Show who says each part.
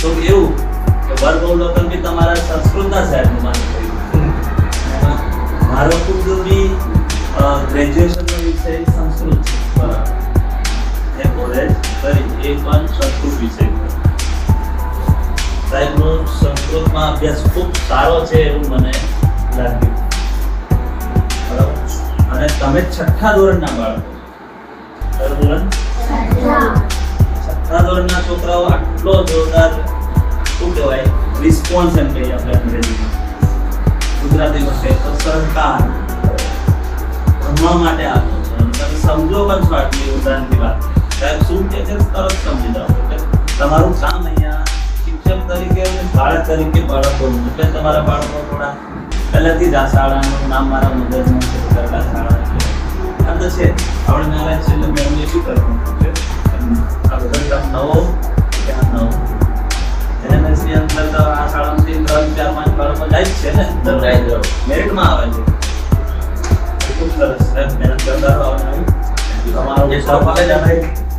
Speaker 1: તો એવું કે વર્ગ અવલોકન બી તમારા સંસ્કૃતના સાહેબનું માની થયું મારો ખુદ બી ગ્રેજ્યુએશનનો વિષય સંસ્કૃત બરાબર. એ કોલેજ કરી એ પણ સંસ્કૃત વિષય. સાહેબનો સંસ્કૃતમાં અભ્યાસ ખૂબ સારો છે એવું મને લાગ્યું. બરાબર. અને તમે છઠ્ઠા ધોરણના બાળકો. છઠ્ઠા ધોરણના છોકરાઓ આટલો જોરદાર કહેવાય રિસ્પોન્સ એમ કહીએ આપણે અંગ્રેજીમાં ગુજરાતીમાં કહે તો સહકાર ભણવા માટે આપો છો અને તમે સમજો પણ છો આટલી ઉદાહરણની વાત સાહેબ શું કહે છે તરત સમજી જાઓ એટલે તમારું કામ અહીંયા શિક્ષક તરીકે અને બાળક તરીકે બાળકોનું એટલે તમારા બાળકો થોડા પહેલેથી જ આ શાળાનું નામ મારા મગજમાં છે સરકાર શાળા છે આ તો છે આપણે નારાયણ છેલ્લે મેમને શું કરવું છે આ બધા નવો જ છે ને
Speaker 2: છે.
Speaker 1: મેરિટમાં આવે છે ખૂબ સરસ મહેનત કરતા તમારો
Speaker 2: જે સૌ કોલેજ આવે?